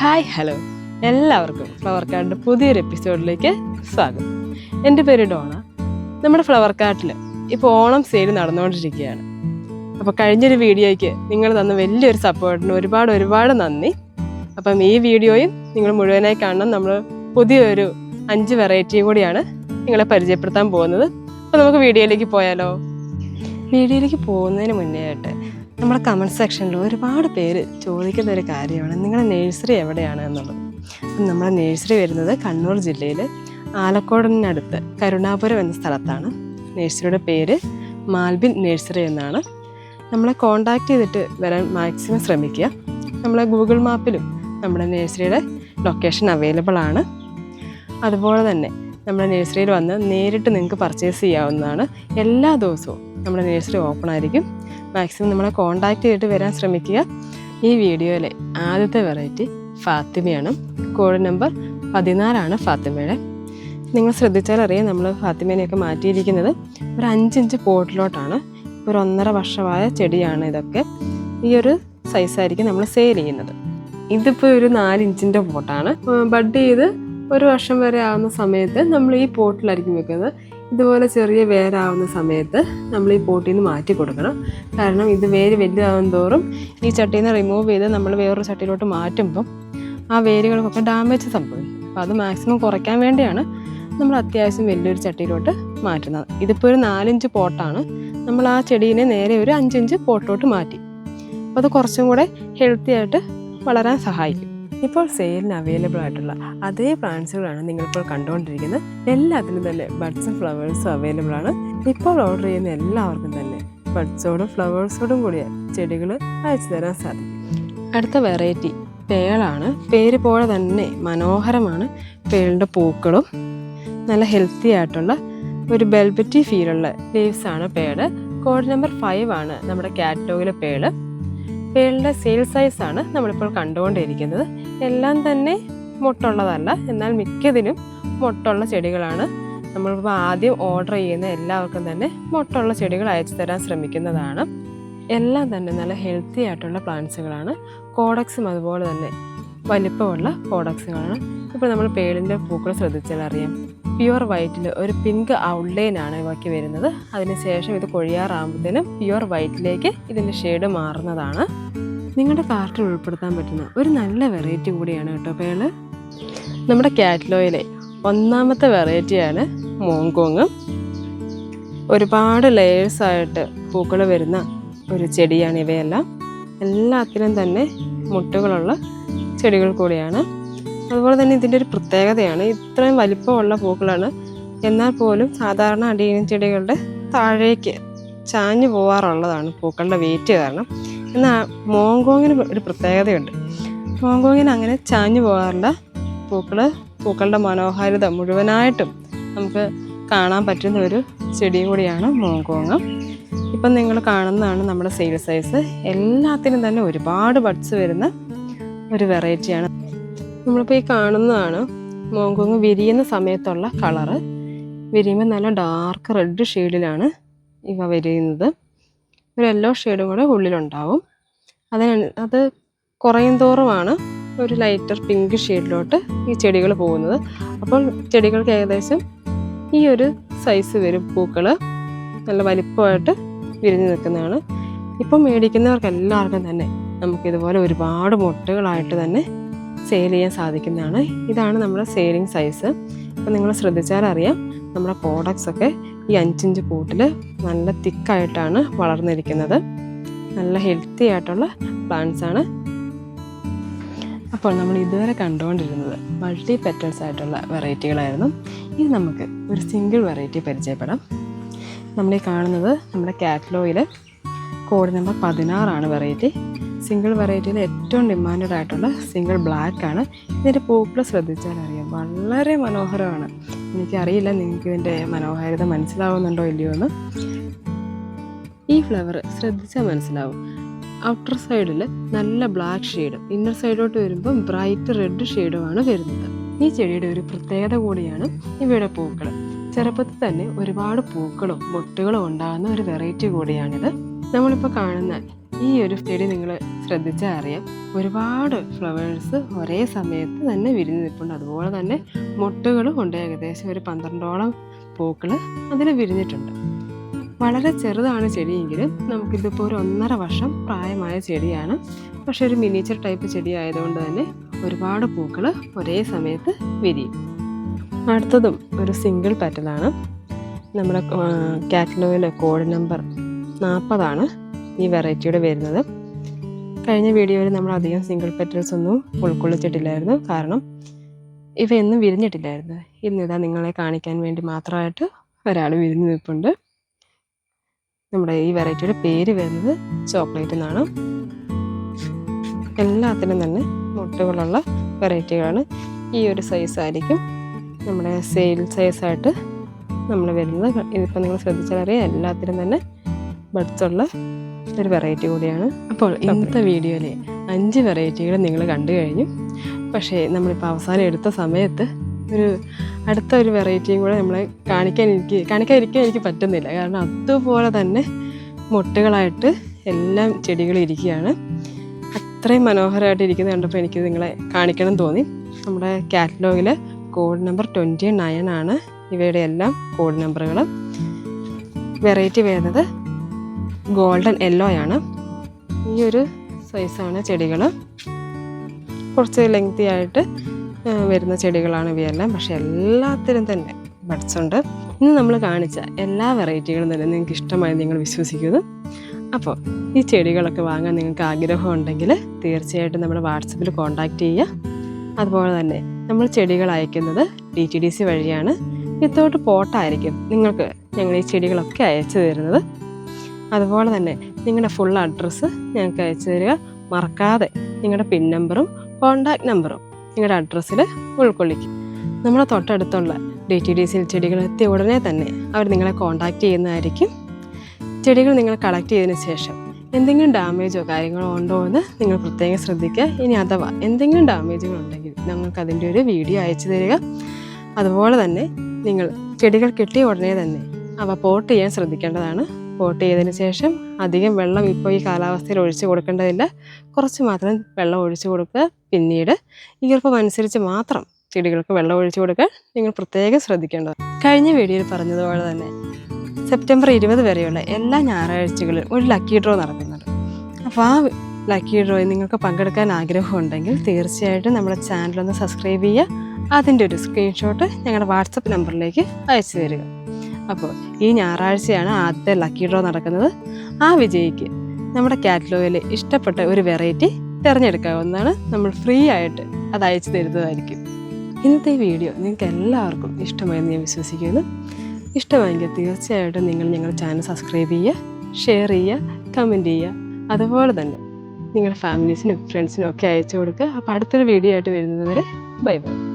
Hi hello. എല്ലാവർക്കും flower കാർഡിന്റെ പുതിയൊരു എപ്പിസോഡിലേക്ക് സ്വാഗതം. എന്റെ പേര് ഡോണ. നമ്മുടെ ഫ്ലവർ കാർട്ടിൽ ഇപ്പോൾ ഓണം സെയിൽ നടന്നുകൊണ്ടിരിക്കുകയാണ്. അപ്പോൾ കഴിഞ്ഞൊരു വീഡിയോയ്ക്ക് നിങ്ങൾ തന്ന വലിയൊരു സപ്പോർട്ടിന് ഒരുപാട് ഒരുപാട് നന്ദി. അപ്പം ഈ വീഡിയോയും നിങ്ങൾ മുഴുവനായി കാണണം. നമ്മൾ പുതിയൊരു അഞ്ച് വെറൈറ്റിയും കൂടിയാണ് നിങ്ങളെ പരിചയപ്പെടുത്താൻ പോകുന്നത്. അപ്പോൾ നമുക്ക് വീഡിയോയിലേക്ക് പോയാലോ? വീഡിയോയിലേക്ക് പോകുന്നതിന് മുന്നേ ആയിട്ട് നമ്മുടെ കമന്റ് സെക്ഷനിൽ ഒരുപാട് പേര് ചോദിക്കുന്ന ഒരു കാര്യമാണ്. നിങ്ങളുടെ നേഴ്സറി എവിടെയാണ് എന്നുള്ളത്? അപ്പം നമ്മുടെ നേഴ്സറി വരുന്നത് കണ്ണൂർ ജില്ലയിൽ ആലക്കോടിനടുത്ത് കരുണാപുരം എന്ന സ്ഥലത്താണ്. നേഴ്സറിയുടെ പേര് മാൽബിൻ നേഴ്സറി എന്നാണ്. നമ്മളെ കോണ്ടാക്ട് ചെയ്തിട്ട് വരാൻ മാക്സിമം ശ്രമിക്കുക. നമ്മളെ ഗൂഗിൾ മാപ്പിലും നമ്മുടെ നേഴ്സറിയുടെ ലൊക്കേഷൻ അവൈലബിൾ ആണ്. അതുപോലെ തന്നെ നമ്മുടെ നേഴ്സറിയിൽ വന്ന് നേരിട്ട് നിങ്ങൾക്ക് പർച്ചേസ് ചെയ്യാവുന്നതാണ്. എല്ലാ ദിവസവും നമ്മുടെ നേഴ്സറി ഓപ്പൺ ആയിരിക്കും. മാക്സിമം നമ്മളെ കോണ്ടാക്ട് ചെയ്തിട്ട് വരാൻ ശ്രമിക്കുക. ഈ വീഡിയോയിലെ ആദ്യത്തെ വെറൈറ്റി ഫാത്തിമയാണ്. കോഡ് നമ്പർ പതിനാലാണ് ഫാത്തിമയുടെ. നിങ്ങൾ ശ്രദ്ധിച്ചാൽ അറിയാം നമ്മൾ ഫാത്തിമേനെയൊക്കെ മാറ്റിയിരിക്കുന്നത്. ഒരു അഞ്ചിഞ്ച് പോട്ടിലോട്ടാണ്. ഒരു ഒന്നര വർഷമായ ചെടിയാണ് ഇതൊക്കെ. ഈ ഒരു സൈസായിരിക്കും നമ്മൾ സെയിൽ ചെയ്യുന്നത്. ഇതിപ്പോൾ ഒരു നാലിഞ്ചിന്റെ പോട്ടാണ്. ബഡ് ചെയ്ത് ഒരു വർഷം വരെ ആവുന്ന സമയത്ത് നമ്മൾ ഈ പോട്ടിലായിരിക്കും വെക്കുന്നത്. ഇതുപോലെ ചെറിയ വേരാവുന്ന സമയത്ത് നമ്മൾ ഈ പോട്ടിൽ നിന്ന് മാറ്റി കൊടുക്കണം. കാരണം ഇത് വേര് വലുതാകും തോറും ഈ ചട്ടിയിൽ നിന്ന് റിമൂവ് ചെയ്ത് നമ്മൾ വേറൊരു ചട്ടിയിലോട്ട് മാറ്റുമ്പം ആ വേരുകൾക്കൊക്കെ ഡാമേജ് സംഭവിക്കും. അപ്പോൾ അത് മാക്സിമം കുറയ്ക്കാൻ വേണ്ടിയാണ് നമ്മൾ അത്യാവശ്യം വലിയൊരു ചട്ടിയിലോട്ട് മാറ്റുന്നത്. ഇതിപ്പോൾ ഒരു നാലിഞ്ച് പോട്ടാണ്. നമ്മൾ ആ ചെടീനെ നേരെ ഒരു അഞ്ചിഞ്ച് പോട്ടിലോട്ട് മാറ്റി. അപ്പോൾ അത് കുറച്ചും കൂടെ ഹെൽത്തി ആയിട്ട് വളരാൻ സഹായിക്കും. ഇപ്പോൾ സെയിലിന് അവൈലബിൾ ആയിട്ടുള്ള അതേ പ്ലാന്റ്സുകളാണ് നിങ്ങളിപ്പോൾ കണ്ടുകൊണ്ടിരിക്കുന്നത്. എല്ലാത്തിനും തന്നെ ബഡ്സും ഫ്ലവേഴ്സും അവൈലബിൾ ആണ്. ഇപ്പോൾ ഓർഡർ ചെയ്യുന്ന എല്ലാവർക്കും തന്നെ ബഡ്സോടും ഫ്ലവേഴ്സോടും കൂടിയ ചെടികൾ അയച്ചു തരാൻ സാധിക്കും. അടുത്ത വെറൈറ്റി പേളാണ്. പേര് പോലെ തന്നെ മനോഹരമാണ്. പേളിന്റെ പൂക്കളും നല്ല ഹെൽത്തി ആയിട്ടുള്ള ഒരു ബെൽബറ്റി ഫീലുള്ള ലീവ്സാണ് പേൾ. കോഡ് നമ്പർ ഫൈവ് ആണ് നമ്മുടെ കാറ്റലോഗിലെ പേൾ. പേളിന്റെ സെയിൽ സൈസാണ് നമ്മളിപ്പോൾ കണ്ടുകൊണ്ടിരിക്കുന്നത്. എല്ലാം തന്നെ മുട്ടുള്ളതല്ല എന്നാൽ മിക്കതിനും മുട്ടുള്ള ചെടികളാണ്. നമ്മളിപ്പോൾ ആദ്യം ഓർഡർ ചെയ്യുന്ന എല്ലാവർക്കും തന്നെ മുട്ടുള്ള ചെടികൾ അയച്ചു തരാൻ ശ്രമിക്കുന്നതാണ്. എല്ലാം തന്നെ നല്ല ഹെൽത്തി ആയിട്ടുള്ള പ്ലാന്റ്സുകളാണ് കോഡക്സും അതുപോലെ തന്നെ വലിപ്പമുള്ള കോഡക്സുകളാണ് ഇപ്പോൾ നമ്മൾ പേളിന്റെ പൂക്കൾ ശ്രദ്ധിച്ചാൽ അറിയാം. പ്യുവർ വൈറ്റിൽ ഒരു പിങ്ക് ഔട്ട്ലൈൻ ആണ് ഇവയ്ക്ക് വരുന്നത് അതിനുശേഷം ഇത് കൊഴിയാറാകുമ്പോഴത്തേനും പ്യുവർ വൈറ്റിലേക്ക് ഇതിന്റെ ഷെയ്ഡ് മാറുന്നതാണ്. നിങ്ങളുടെ കാർട്ടിൽ ഉൾപ്പെടുത്താൻ പറ്റുന്ന ഒരു നല്ല വെറൈറ്റി കൂടിയാണ് കേട്ടോ പേൾ. നമ്മുടെ കാറ്റ്ലോയിലെ ഒന്നാമത്തെ വെറൈറ്റിയാണ് മോങ്കോങ്. ഒരുപാട് ലെയേഴ്സായിട്ട് പൂക്കൾ വരുന്ന ഒരു ചെടിയാണ് ഇവയെല്ലാം. എല്ലാത്തിനും തന്നെ മുട്ടുകളുള്ള ചെടികൾ കൂടിയാണ്. അതുപോലെ തന്നെ ഇതിന്റെ ഒരു പ്രത്യേകതയാണ്. ഇത്രയും വലിപ്പമുള്ള പൂക്കളാണ്. എന്നാൽ പോലും സാധാരണ അടിയൻ ചെടികളുടെ താഴേക്ക് ചാഞ്ഞു പോവാറുള്ളതാണ് പൂക്കളുടെ വെയിറ്റ് കാരണം. എന്നാൽ മോങ്കോങ്ങിന് ഒരു പ്രത്യേകതയുണ്ട്. മോങ്കോങ്ങിന് അങ്ങനെ ചാഞ്ഞു പോകാറില്ല. പൂക്കൾ പൂക്കളുടെ മനോഹാരിത മുഴുവനായിട്ടും നമുക്ക് കാണാൻ പറ്റുന്ന ഒരു ചെടി കൂടിയാണ് മോങ്കോങ് ഇപ്പം നിങ്ങൾ കാണുന്നതാണ് നമ്മുടെ സെയിൽ സൈസ്. എല്ലാത്തിനും തന്നെ ഒരുപാട് ബഡ്സ് വരുന്ന ഒരു വെറൈറ്റിയാണ് നമ്മളിപ്പോൾ ഈ കാണുന്നതാണ്. മോങ്കോങ് വിരിയുന്ന സമയത്തുള്ള കളറ്. വിരിയുമ്പോൾ നല്ല ഡാർക്ക് റെഡ് ഷെയ്ഡിലാണ് ഇവ വിരിയുന്നത്. ഒരു യെല്ലോ ഷെയ്ഡും കൂടെ ഉള്ളിലുണ്ടാവും. അതിന് അത് കുറയും തോറുമാണ് ഒരു ലൈറ്റർ പിങ്ക് ഷെയ്ഡിലോട്ട് ഈ ചെടികൾ പോകുന്നത്. അപ്പോൾ ചെടികൾക്ക് ഏകദേശം ഈ ഒരു സൈസ് വരും പൂക്കൾ നല്ല വലിപ്പമായിട്ട് വിരിഞ്ഞു നിൽക്കുന്നതാണ്. ഇപ്പം മേടിക്കുന്നവർക്ക് എല്ലാവർക്കും തന്നെ നമുക്കിതുപോലെ ഒരുപാട് മുട്ടകളായിട്ട് തന്നെ സെയിൽ ചെയ്യാൻ സാധിക്കുന്നതാണ്. ഇതാണ് നമ്മുടെ സെയിലിംഗ് സൈസ് അപ്പോൾ നിങ്ങൾ ശ്രദ്ധിച്ചാൽ അറിയാം നമ്മുടെ പ്രോഡക്റ്റ്സ് ഒക്കെ ഈ അഞ്ചിഞ്ച് കൂട്ടിൽ നല്ല തിക്കായിട്ടാണ് വളർന്നിരിക്കുന്നത്. നല്ല ഹെൽത്തി ആയിട്ടുള്ള പ്ലാന്റ്സ് ആണ്. അപ്പോൾ നമ്മൾ ഇതുവരെ കണ്ടുകൊണ്ടിരുന്നത് മൾട്ടി പെറ്റൽസ് ആയിട്ടുള്ള വെറൈറ്റികളായിരുന്നു. ഇത് നമുക്ക് ഒരു സിംഗിൾ വെറൈറ്റി പരിചയപ്പെടാം. നമ്മൾ ഈ കാണുന്നത് നമ്മുടെ കാറ്റ്ലോയിൽ കോഡ് നമ്പർ പതിനാറാണ് വെറൈറ്റി സിംഗിൾ വെറൈറ്റിയിൽ ഏറ്റവും ഡിമാൻഡഡ് ആയിട്ടുള്ള സിംഗിൾ ബ്ലാക്ക് ആണ് ഇതിന്റെ പൂക്കൾ ശ്രദ്ധിച്ചാൽ അറിയാം വളരെ മനോഹരമാണ്. എനിക്കറിയില്ല നിങ്ങൾക്ക് ഇതിന്റെ മനോഹാരിത മനസ്സിലാവുന്നുണ്ടോ ഇല്ലയോ എന്ന്. ഈ ഫ്ലവർ ശ്രദ്ധിച്ചാൽ മനസ്സിലാവും. ഔട്ടർ സൈഡിൽ നല്ല ബ്ലാക്ക് ഷെയ്ഡും ഇന്നർ സൈഡിലോട്ട് വരുമ്പോൾ ബ്രൈറ്റ് റെഡ് ഷെയ്ഡുമാണ് വരുന്നത്. ഈ ചെടിയുടെ ഒരു പ്രത്യേകത കൂടിയാണ് ഇവയുടെ പൂക്കൾ. ചെറുപ്പത്തിൽ തന്നെ ഒരുപാട് പൂക്കളും മുട്ടുകളും ഉണ്ടാകുന്ന ഒരു വെറൈറ്റി കൂടിയാണിത്. നമ്മളിപ്പോൾ കാണുന്ന ഈ ഒരു ചെടി നിങ്ങൾ ശ്രദ്ധിച്ചാൽ അറിയാം. ഒരുപാട് ഫ്ലവേഴ്സ് ഒരേ സമയത്ത് തന്നെ വിരിഞ്ഞ് നിൽപ്പുണ്ട്. അതുപോലെ തന്നെ മുട്ടകളും ഉണ്ട്. ഏകദേശം ഒരു പന്ത്രണ്ടോളം പൂക്കൾ അതിൽ വിരിഞ്ഞിട്ടുണ്ട്. വളരെ ചെറുതാണ് ചെടിയെങ്കിലും നമുക്കിതിപ്പോൾ ഒരു ഒന്നര വർഷം പ്രായമായ ചെടിയാണ്. പക്ഷെ ഒരു മിനിയേച്ചർ ടൈപ്പ് ചെടി ആയതുകൊണ്ട് തന്നെ ഒരുപാട് പൂക്കൾ ഒരേ സമയത്ത് വിരിയും. അടുത്തതും ഒരു സിംഗിൾ പാറ്റലാണ് നമ്മുടെ കാറ്റലോഗിലെ കോഡ് നമ്പർ നാൽപ്പതാണ് ഈ വെറൈറ്റിയുടെ വരുന്നത്. കഴിഞ്ഞ വീഡിയോയിൽ നമ്മൾ അധികം സിംഗിൾ പെറ്റൽസ് ഒന്നും ഉൾക്കൊള്ളിച്ചിട്ടില്ലായിരുന്നു. കാരണം ഇവയൊന്നും വിരിഞ്ഞിട്ടില്ലായിരുന്നു. ഇന്നിതാ നിങ്ങളെ കാണിക്കാൻ വേണ്ടി മാത്രമായിട്ട് ഒരാൾ വിരിഞ്ഞു നിൽപ്പുണ്ട്. നമ്മുടെ ഈ വെറൈറ്റിയുടെ പേര് വരുന്നത് ചോക്ലേറ്റ് എന്നാണ്. എല്ലാത്തിനും തന്നെ മുട്ടുകളുള്ള വെറൈറ്റികളാണ്. ഈ ഒരു സൈസ് ആയിരിക്കും നമ്മുടെ സെയിൽ സൈസായിട്ട് നമ്മൾ വരുന്നത്. ഇതിപ്പോൾ നിങ്ങൾ ശ്രദ്ധിച്ചാൽ അറിയാം എല്ലാത്തിനും തന്നെ ബഡ്സുള്ള ഒരു വെറൈറ്റി കൂടിയാണ്. അപ്പോൾ ഇന്നത്തെ വീഡിയോയിൽ അഞ്ച് വെറൈറ്റികൾ നിങ്ങൾ കണ്ടു കഴിഞ്ഞു. പക്ഷേ നമ്മളിപ്പോൾ അവസാനം എടുത്ത സമയത്ത് ഒരു അടുത്ത ഒരു വെറൈറ്റിയും കൂടെ നമ്മളെ കാണിക്കാൻ എനിക്ക് കാണിക്കാതിരിക്കാൻ എനിക്ക് പറ്റുന്നില്ല. കാരണം അതുപോലെ തന്നെ മുട്ടുകളായിട്ട് എല്ലാം ചെടികൾ ഇരിക്കുകയാണ്. അത്രയും മനോഹരമായിട്ട് ഇരിക്കുന്നത് കണ്ടപ്പോൾ എനിക്ക് നിങ്ങളെ കാണിക്കണം എന്ന് തോന്നി. നമ്മുടെ കാറ്റലോഗിൽ കോഡ് നമ്പർ ട്വന്റി നയൻ ആണ്. ഇവയുടെ എല്ലാം കോഡ് നമ്പറുകൾ വെറൈറ്റി വരുന്നത് ഗോൾഡൻ യെല്ലോ ആണ്. ഈ ഒരു സൈസാണ് ചെടികൾ കുറച്ച് ലെങ്തി ആയിട്ട് വരുന്ന ചെടികളാണ് ഇവയെല്ലാം. പക്ഷെ എല്ലാത്തിനും തന്നെ ബഡ്സുണ്ട് ഇന്ന് നമ്മൾ കാണിച്ച എല്ലാ വെറൈറ്റികളും തന്നെ നിങ്ങൾക്ക് ഇഷ്ടമായി നിങ്ങൾ വിശ്വസിക്കുന്നു. അപ്പോൾ ഈ ചെടികളൊക്കെ വാങ്ങാൻ നിങ്ങൾക്ക് ആഗ്രഹം ഉണ്ടെങ്കിൽ തീർച്ചയായിട്ടും നമ്മൾ വാട്സപ്പിൽ കോൺടാക്റ്റ് ചെയ്യുക. അതുപോലെ തന്നെ നമ്മൾ ചെടികൾ അയക്കുന്നത് ഡി ടി ഡി സി വഴിയാണ്. വിത്തൗട്ട് പോട്ടായിരിക്കും നിങ്ങൾക്ക് ഞങ്ങൾ ഈ ചെടികളൊക്കെ അയച്ചു തരുന്നത്. അതുപോലെ തന്നെ നിങ്ങളുടെ ഫുൾ അഡ്രസ്സ് ഞങ്ങൾക്ക് അയച്ചു തരിക. മറക്കാതെ നിങ്ങളുടെ പിൻ നമ്പറും കോൺടാക്റ്റ് നമ്പറും നിങ്ങളുടെ അഡ്രസ്സിൽ ഉൾക്കൊള്ളിക്കും. നമ്മുടെ തൊട്ടടുത്തുള്ള ഡി ടി ഡി സിയിൽ ചെടികൾ എത്തിയ ഉടനെ തന്നെ അവർ നിങ്ങളെ കോൺടാക്റ്റ് ചെയ്യുന്നതായിരിക്കും. ചെടികൾ നിങ്ങൾ കളക്ട് ചെയ്തതിന് ശേഷം എന്തെങ്കിലും ഡാമേജോ കാര്യങ്ങളോ ഉണ്ടോ എന്ന് നിങ്ങൾ പ്രത്യേകം ശ്രദ്ധിക്കുക. ഇനി അഥവാ എന്തെങ്കിലും ഡാമേജുകൾ ഉണ്ടെങ്കിൽ ഞങ്ങൾക്ക് അതിന്റെ ഒരു വീഡിയോ അയച്ചു തരിക. അതുപോലെ തന്നെ നിങ്ങൾ ചെടികൾ കിട്ടിയ ഉടനെ തന്നെ അവ പോട്ട് ചെയ്യാൻ ശ്രദ്ധിക്കേണ്ടതാണ്. പോട്ട് ചെയ്തതിന് ശേഷം അധികം വെള്ളം ഇപ്പോൾ ഈ കാലാവസ്ഥയിൽ ഒഴിച്ചു കൊടുക്കേണ്ടതില്ല. കുറച്ച് മാത്രം വെള്ളം ഒഴിച്ചു കൊടുക്കുക. പിന്നീട് ഈർപ്പം അനുസരിച്ച് മാത്രം ചെടികൾക്ക് വെള്ളം ഒഴിച്ചു കൊടുക്കാൻ നിങ്ങൾ പ്രത്യേകം ശ്രദ്ധിക്കേണ്ടത്. കഴിഞ്ഞ വീഡിയോയിൽ പറഞ്ഞതുപോലെ തന്നെ സെപ്റ്റംബർ ഇരുപത് വരെയുള്ള എല്ലാ ഞായറാഴ്ചകളിൽ ഒരു ലക്കി ഡ്രോ നടക്കുന്നുണ്ട് അപ്പോൾ ആ ലക്കി ഡ്രോയിൽ നിങ്ങൾക്ക് പങ്കെടുക്കാൻ ആഗ്രഹമുണ്ടെങ്കിൽ തീർച്ചയായിട്ടും നമ്മുടെ ചാനലൊന്ന് സബ്സ്ക്രൈബ് ചെയ്യുക. അതിന്റെ ഒരു സ്ക്രീൻഷോട്ട് ഞങ്ങളുടെ വാട്സപ്പ് നമ്പറിലേക്ക് അയച്ചു തരിക. അപ്പോൾ ഈ ഞായറാഴ്ചയാണ് ആദ്യത്തെ ലക്കി ഡ്രോ നടക്കുന്നത്. ആ വിജയിക്ക് നമ്മുടെ കാറ്റലോഗിൽ ഇഷ്ടപ്പെട്ട ഒരു വെറൈറ്റി തിരഞ്ഞെടുക്കാവുന്നതാണ്. നമ്മൾ ഫ്രീ ആയിട്ട് അത് അയച്ചു തരുന്നതായിരിക്കും. ഇന്നത്തെ ഈ വീഡിയോ നിങ്ങൾക്ക് എല്ലാവർക്കും ഇഷ്ടമായെന്ന് ഞാൻ വിശ്വസിക്കുന്നു. ഇഷ്ടമായെങ്കിൽ തീർച്ചയായിട്ടും നിങ്ങൾ ഞങ്ങളുടെ ചാനൽ സബ്സ്ക്രൈബ് ചെയ്യുക ഷെയർ ചെയ്യുക കമന്റ് ചെയ്യുക. അതുപോലെ തന്നെ നിങ്ങളുടെ ഫാമിലീസിനും ഫ്രണ്ട്സിനും ഒക്കെ അയച്ചു കൊടുക്കുക. അപ്പോൾ അടുത്തൊരു വീഡിയോ ആയിട്ട് വരുന്നത് വരെ ബൈ ബൈ.